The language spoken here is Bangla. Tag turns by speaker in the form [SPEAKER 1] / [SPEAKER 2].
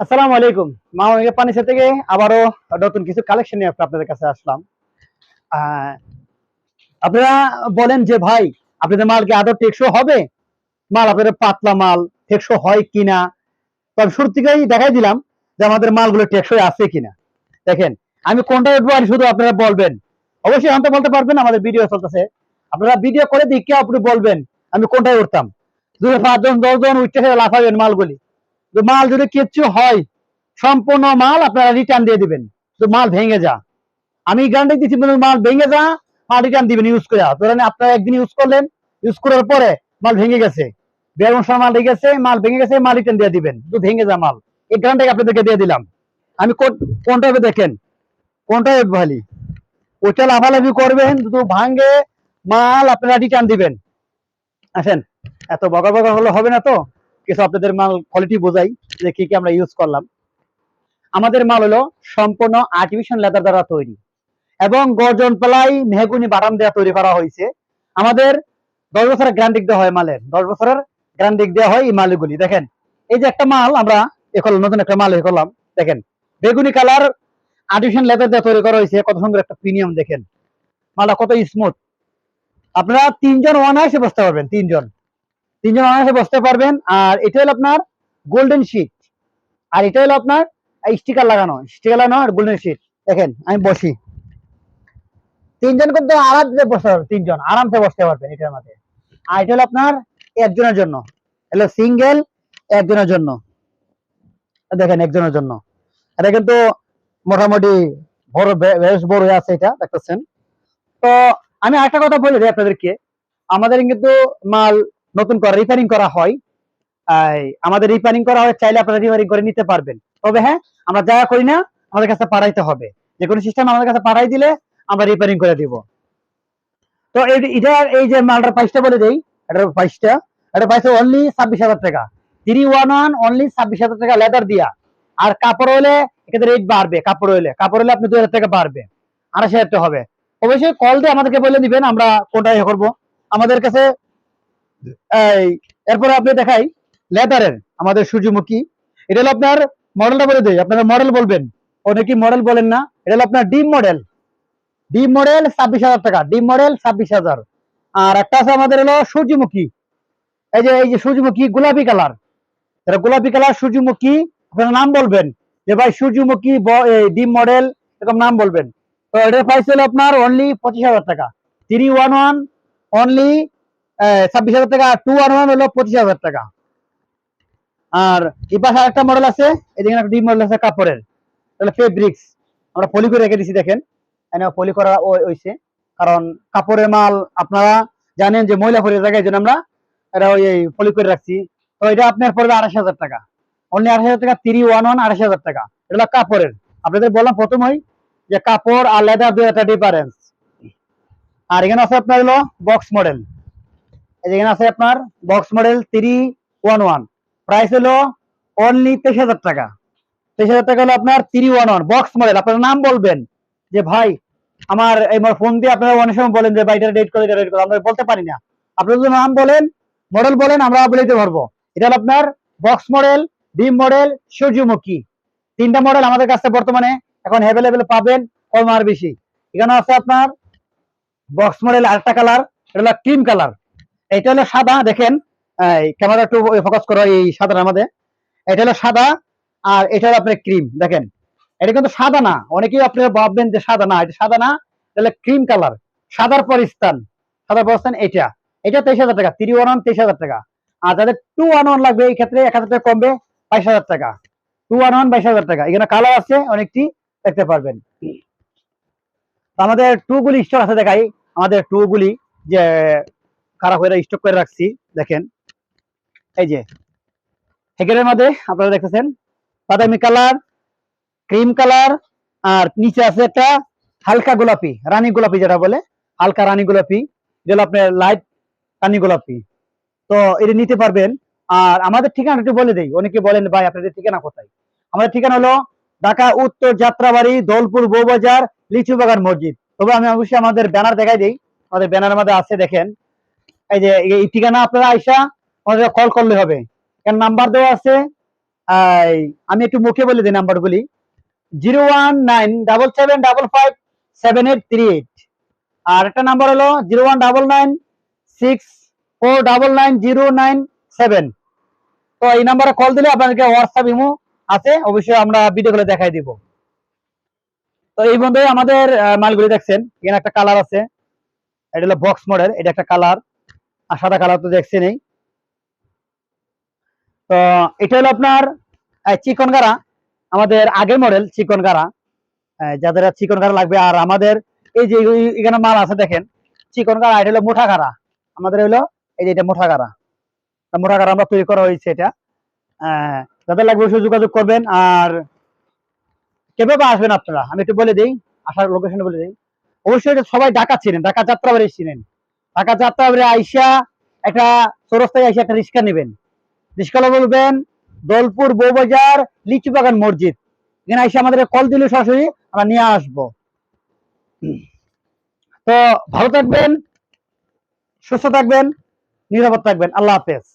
[SPEAKER 1] আসসালামু আলাইকুম। মা অনেকে পানিসা থেকে আবারও নতুন কিছু কালেকশন নিয়ে আপনাদের কাছে আসলাম। আপনারা বলেন যে, ভাই, আপনাদের মাল কি আদৌ টেকসো হবে? মাল আপনাদের পাতলা মাল টেকসো হয় কিনা? তবে শুরু থেকেই দেখাই দিলাম যে আমাদের মালগুলো টেকসই আছে কিনা। দেখেন, আমি কোনটা উঠবো আর শুধু আপনারা বলবেন। অবশ্যই আনতে বলতে পারবেন, আমাদের ভিডিও চলতেছে। আপনারা ভিডিও করে দেখে আপনি বলবেন, আমি কোনটায় উঠতাম। দুটো পাঁচজন, দশজন উঠতে লাফাবেন মালগুলি। তো মাল যদি কিচ্ছু হয়, সম্পূর্ণ মাল আপনারা রিটার্ন দিয়ে দিবেন। তো মাল ভেঙে যা। আমি গ্যারান্টি দিচ্ছি মাল ভেঙে যা, মাল রিটার্ন দিবেন ইউজ করে। ধরেন আপনারা একদিন ইউজ করলেন ইউজ করার পরে মাল ভেঙে গেছে। বেরোন সময় মাল লেগে গেছে, মাল ভেঙে গেছে, মাল রিটার্ন দিয়ে দিবেন। তো ভেঙে যা মাল। এই গ্যারান্টি আপনাদেরকে দিয়ে দিলাম। আমি কোন- কোনটা দেখেন। কোনটা ভালি? ওইটা লাফালাফি করবেন শুধু ভাঙে মাল আপনারা রিটার্ন দিবেন। আসেন, এত বকা বকা হলে হবে না তো? কিছু আপনাদের মাল কোয়ালিটি বোঝাই যে কি কি আমরা ইউজ করলাম। আমাদের মাল হলো সম্পূর্ণ আর্টিফিশিয়াল লেদার দ্বারা তৈরি এবং গর্জন প্লাই মেহগুনি বাটাম দেওয়া তৈরি করা হয়েছে। আমাদের দশ বছরের গ্যারান্টি দেওয়া হয় মালের, দশ বছরের গ্যারান্টি দেওয়া হয় এই মালগুলি। দেখেন, এই যে একটা মাল আমরা এ করলাম, নতুন একটা মাল এ করলাম। দেখেন, বেগুনি কালার আর্টিফিশিয়াল লেদার দিয়ে তৈরি করা হয়েছে। কত সুন্দর একটা প্রিমিয়াম দেখেন। মালটা কত স্মুথ আপনারা তিনজন অনায়াসে বসতে পারবেন, তিনজন। তিনজন অনায়াসে বসতে পারবেন, আর এটা হলো আপনার গোল্ডেন শিট আর এটা হলো আপনার স্টিকার লাগানো স্টিকার লাগানো আর গোল্ডেন শিট দেখেন, আমি বসি। তিনজন কিন্তু আরামসে বসতে পারবেন, তিনজন আরামসে বসতে পারবেন এটার মধ্যে। আর এটা হলো আপনার একজনের জন্য। হলো সিঙ্গেল একজনের জন্য। দেখেন, একজনের জন্য। এটা কিন্তু মোটামুটি বড়, বেশ বড় আছে এটা, দেখতেছেন। তো আমি একটা কথা বলে দিই আপনাদেরকে। আমাদের কিন্তু মাল নতুন করে রিপেয়ারিং করা হয় আমাদের রিপেয়ারিং করা হয়, চাইলে আপনারা রিপেয়ারিং করে নিতে পারবেন। তবে হ্যাঁ আমরা যা করি না, আমাদের কাছে পাঠাইতে হবে। যে কোনো সিস্টেম আমাদের কাছে পাঠাই দিলে আমরা রিপেয়ারিং করে দিব। তো এটা এই যে মালটার প্রাইসটা বলে দেই, এটার প্রাইসটা এটা প্রাইস অনলি ছাব্বিশ হাজার টাকা। থ্রি ওয়ান ওয়ান অনলি ছাব্বিশ হাজার টাকা লেদার দিয়া। আর কাপড় হলে এক্ষেত্রে রেট বাড়বে, কাপড় হলে। কাপড় হলে আপনি দুই হাজার টাকা বাড়বে, আড়াইশ হাজার টাকা হবে। অবশ্যই কল দিয়ে আমাদেরকে বলে দিবেন, আমরা কোনটা ইয়ে করব। আমাদের কাছে এই, এরপরে আপনি দেখাই লেদারের আমাদের সূর্যমুখী। এটা হলো আপনার মডেলটা বলে দিই, আপনারা মডেল বলবেন। অনেকে মডেল বলেন না, এটা হলো আপনার ডিম মডেল ডিম মডেল ছাব্বিশ হাজার টাকা, ডিম মডেল ছাব্বিশ হাজার। আর একটা আছে আমাদের হলো সূর্যমুখী। এই যে এই যে সূর্যমুখী গোলাপি কালার এটা গোলাপি কালার সূর্যমুখী, আপনার নাম বলবেন। যে ভাই সূর্যমুখী ডিম মডেল এরকম নাম বলবেন। তো এটার প্রাইস হলো আপনার অনলি পঁচিশ হাজার টাকা। থ্রি ওয়ান ওয়ান অনলি ছাব্বিশ হাজার টাকা টু ওয়ান ওয়ান হলো পঁচিশ হাজার টাকা। আর পাশে মডেল আছে এদিকে একটা ডিম মডেল আছে কাপড়ের। তাহলে ফেব্রিক্স আমরা পলি করে রেখে দিছি, দেখেন। করা হইছে। কারণ কাপড়ের মাল আপনারা জানেন যে ময়লা পরে জায়গায় জন্য আমরা এটা ওই পলি করে রাখছি। তো এটা আপনার পড়বে আড়াইশ হাজার টাকা। অনলি আড়াইশ হাজার টাকা থ্রি ওয়ান ওয়ান আড়াইশ হাজার টাকা। এটা হলো কাপড়ের। আপনাদের বললাম প্রথমেই যে কাপড় আর লেদার দুই একটা ডিফারেন্স আর এখানে আছে আপনার হলো বক্স মডেল এখানে আছে আপনার box model three one one price হলো অনলি তেইশ হাজার টাকা। তেইশ হাজার টাকা হলো আপনার three one one box model আপনার নাম বলবেন যে, ভাই, আমার এই ফোন দিয়ে আপনারা অনেক সময় বলেন যে, ভাই, এটা করে রেট করে আমরা বলতে পারি না। আপনারা যদি নাম বলেন মডেল বলেন, আমরা বলে দিতে পারব। এটা আপনার বক্স মডেল ডিম মডেল সূর্যমুখী। তিনটা মডেল আমাদের কাছে বর্তমানে এখন অ্যাভেলেবেল পাবেন, কম আর বেশি। এখানে আছে আপনার বক্স মডেল আরেকটা কালার এটা ক্রিম কালার এটা হলো সাদা, দেখেন ক্যামেরা একটু ফোকাস করো এই সাদার মধ্যে এটা হলো সাদা আর এটা হলো আপনার ক্রিম দেখেন। এটা কিন্তু সাদা না, অনেকেই আপনারা ভাববেন যে সাদা না, এটা সাদা না, এটা হলো ক্রিম কালার সাদার পর স্থান সাদার পর স্থান এটা। এটা তেইশ হাজার টাকা থ্রি ওয়ান ওয়ান তেইশ হাজার টাকা। আর যাদের টু ওয়ান ওয়ান লাগবে, এই ক্ষেত্রে এক হাজার টাকা কমবে বাইশ হাজার টাকা। টু ওয়ান ওয়ান বাইশ হাজার টাকা। এখানে কালার আছে, অনেকটি দেখতে পারবেন। আমাদের টু গুলি স্টক আছে দেখাই। আমাদের টু গুলি যে খারাপ হয়ে স্টক করে রাখছি, দেখেন। এই যে হেকের মধ্যে আপনারা দেখতেছেন, বাদামি কালার, ক্রিম কালার, আর নিচে আছে একটা হালকা গোলাপি, রানী গোলাপি যেটা বলে, হালকা রানী গোলাপি। যেটা আপনার লাইট রানী গোলাপি। তো এটা নিতে পারবেন। আর আমাদের ঠিকানা একটু বলে দেই, অনেকে বলেন, ভাই, আপনাদের ঠিকানা কোথায়? আমাদের ঠিকানা হলো ঢাকা উত্তর যাত্রাবাড়ি, দৌলপুর বৌবাজার লিচু বাগান মসজিদ। তবে আমি অবশ্যই আমাদের ব্যানার দেখাই দিই। আমাদের ব্যানারের মধ্যে আছে, দেখেন। এই যে, এই ঠিকানা আপনারা আইসা আমাদের কল করলে হবে। এর নাম্বার দেওয়া আছে আমি একটু মুখে বলে দিই নাম্বারগুলি zero one nine double seven double five seven eight three eight আর একটা নাম্বার হলো zero one double nine six four double nine zero nine seven তো এই নাম্বারে কল দিলে আপনাদেরকে হোয়াটসঅ্যাপ ইমো আছে, অবশ্যই আমরা ভিডিও করে দেখাই দিব। তো এই বন্ধু আমাদের মালগুলি দেখছেন, এখানে একটা কালার আছে। এটা হলো বক্স মডেল এটা একটা কালার আর সাদা কালার তো দেখছেনই তো এটা হলো আপনার চিকন গারা আমাদের আগের মডেল চিকন গারা যাদের চিকন গারা লাগবে, আর আমাদের এই যে এখানে মাল আছে দেখেন, চিকন গারা এটা হলো মোটা গারা আমাদের হলো এই যে এটা মোটা তা মোটা গারা আমরা তৈরি করা হয়েছে এটা। যাদের লাগবে অবশ্যই যোগাযোগ করবেন, আর কীভাবে আসবেন আপনারা? আমি একটু বলে দিই, আসার লোকেশন বলে দিই। অবশ্যই এটা সবাই ঢাকা ছিলেন ঢাকা যাত্রাবাড়ি ছিলেন ঢাকা যাত্রাবাড়ি আইসা একটা চৌরাস্তায় আইসা একটা রিক্সা নেবেন। রিক্সাওয়ালা বলবেন, দলপুর বৌবাজার লিচু বাগান মসজিদ। এখানে আইসা আমাদের কল দিলে সরাসরি, আমরা নিয়ে আসব। তো ভালো থাকবেন, সুস্থ থাকবেন, নিরাপদ থাকবেন। আল্লাহ হাফেজ।